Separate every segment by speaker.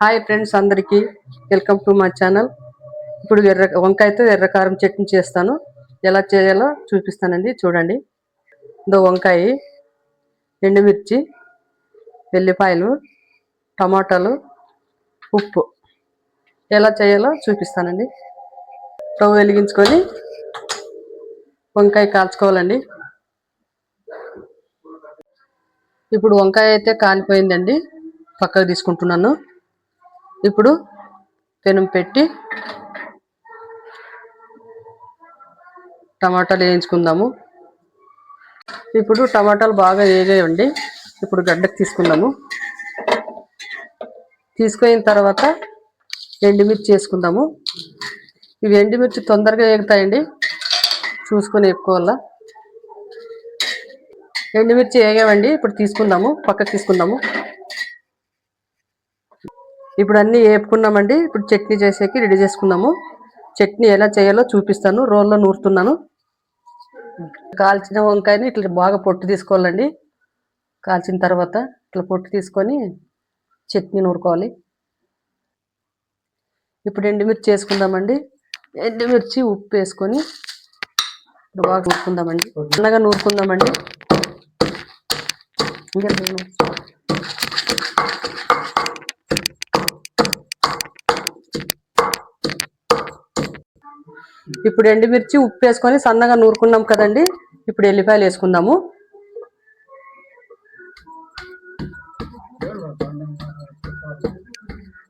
Speaker 1: Hi friends అందరికీ welcome to my channel ఇప్పుడు ఎర్ర వంకాయతో ఎర్రకారం చట్నీ చేస్తాను. ఎలా చేయాలో చూపిస్తానండి చూడండి. దో వంకాయ ఎండుమిర్చి వెల్లిపాయలు టమాటాలు ఉప్పు. ఎలా చేయాలో చూపిస్తానండి. స్టవ్ వెలిగించుకొని వంకాయ కాల్చుకోవాలండి. ఇప్పుడు వంకాయ అయితే కాలిపోయిందండి. పక్కకు తీసుకుంటున్నాను. ఇప్పుడు పెనం పెట్టి టమాటాలు వేయించుకుందాము. ఇప్పుడు టమాటాలు బాగా వేగేయండి. ఇప్పుడు గడ్డకు తీసుకుందాము. తీసుకున్న తర్వాత ఎండుమిర్చి వేసుకుందాము. ఇవి ఎండుమిర్చి తొందరగా వేగుతాయండి. చూసుకొని వేపుకోవాలా. ఎండుమిర్చి వేగామండి. ఇప్పుడు తీసుకుందాము. పక్కకు తీసుకుందాము. ఇప్పుడు అన్నీ వేపుకున్నామండి. ఇప్పుడు చట్నీ చేసేకి రెడీ చేసుకుందాము. చట్నీ ఎలా చేయాలో చూపిస్తాను. రోల్లో నూరుతున్నాను. కాల్చిన వంకాయని ఇట్లా బాగా పొట్టు తీసుకోవాలండి. కాల్చిన తర్వాత ఇట్లా పొట్టు తీసుకొని చట్నీ నూరుకోవాలి. ఇప్పుడు ఎండుమిర్చి వేసుకుందామండి ఎండుమిర్చి ఉప్పు వేసుకొని బాగా నూరుకుందామండి. చిన్నగా నూరుకుందామండి. ఇంకా ఇప్పుడు ఎండుమిర్చి ఉప్పు వేసుకొని సన్నగా నూరుకున్నాం కదండి. ఇప్పుడు ఎల్లిపాయలు వేసుకుందాము.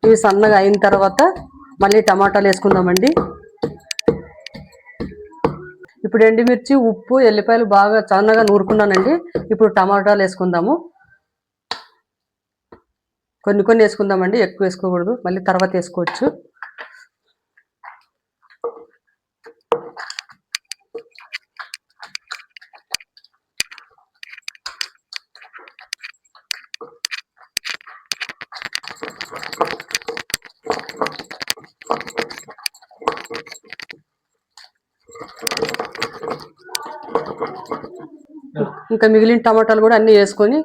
Speaker 1: ఇవి సన్నగా అయిన తర్వాత మళ్ళీ టమాటాలు వేసుకుందామండి. ఇప్పుడు ఎండుమిర్చి ఉప్పు ఎల్లిపాయలు బాగా సన్నగా నూరుకున్నానండి. ఇప్పుడు టమాటాలు వేసుకుందాము. కొన్ని కొన్ని వేసుకుందామండి. ఎక్కువ వేసుకోకూడదు. మళ్ళీ తర్వాత వేసుకోవచ్చు. ఇంకా మిగిలిన టమాటాలు కూడా అన్నీ వేసుకొని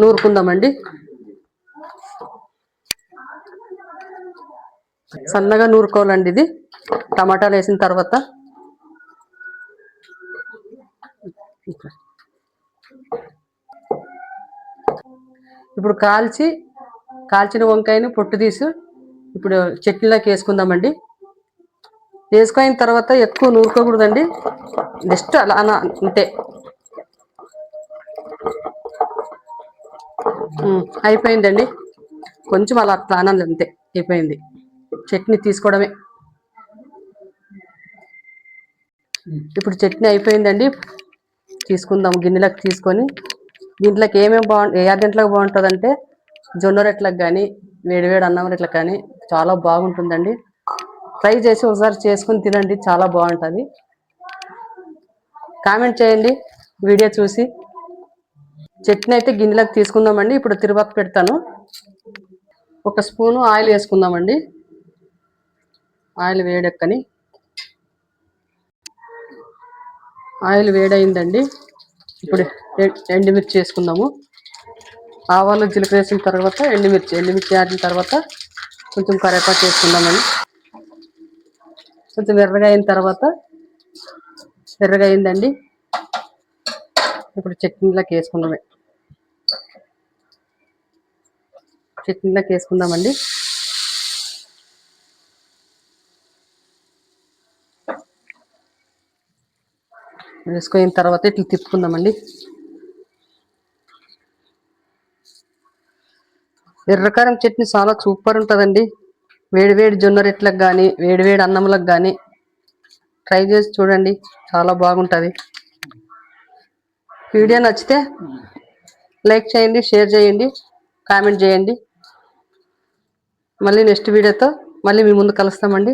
Speaker 1: నూరుకుందామండి. సన్నగా నూరుకోవాలండి ఇది. టమాటాలు వేసిన తర్వాత. ఇప్పుడు కాల్చి కాల్చిన వంకాయని పొట్టు తీసి ఇప్పుడు చట్నీలోకి వేసుకుందామండి. వేసుకున్న తర్వాత ఎక్కువ నూరుకోకూడదండి. జస్ట్ అలా అంతే. అయిపోయిందండి. కొంచెం అలా అట్లా అనండి అంతే అయిపోయింది. చట్నీ తీసుకోవడమే. ఇప్పుడు చట్నీ అయిపోయిందండి. తీసుకుందాం గిన్నెలకు తీసుకొని. దీంట్లోకి ఏమేమి బాగుంటుంది ఏ దీంట్లోకి బాగుంటుందంటే జొన్న రెట్లకు కానీ వేడివేడి అన్నం రెట్లకు కానీ చాలా బాగుంటుందండి. ట్రై చేసి ఒకసారి చేసుకుని తినండి చాలా బాగుంటుంది. కామెంట్ చేయండి వీడియో చూసి. చట్నీ అయితే గిన్నెలకు తీసుకుందామండి. ఇప్పుడు తిరుపతి పెడతాను. ఒక స్పూను ఆయిల్ వేసుకుందామండి. ఆయిల్ వేడెక్కని. ఆయిల్ వేడైందండి. ఇప్పుడు ఎండుమిర్చి వేసుకుందాము. ఆవాలు జీలకర్ర వేసిన తర్వాత ఎండుమిర్చి ఎండుమిర్చి ఆడిన తర్వాత కొంచెం కరేపాకు వేసుకుందామండి. కొంచెం ఎర్రగా అయిన తర్వాత ఎర్రగా అయిందండి. ఇప్పుడు చట్నీలోకి వేసుకుందామే. చట్నీలోకి వేసుకుందామండి. వేసుకున్న తర్వాత ఇట్లా తిప్పుకుందామండి. ఎర్రకారం చట్నీ చాలా సూపర్ ఉంటుందండి. వేడివేడి జొన్న రెట్లకు కానీ వేడివేడి అన్నంలకు కానీ ట్రై చేసి చూడండి. చాలా బాగుంటుంది. వీడియో నచ్చితే లైక్ చేయండి షేర్ చేయండి కామెంట్ చేయండి. మళ్ళీ నెక్స్ట్ వీడియోతో మళ్ళీ మీ ముందు కలుస్తామండి.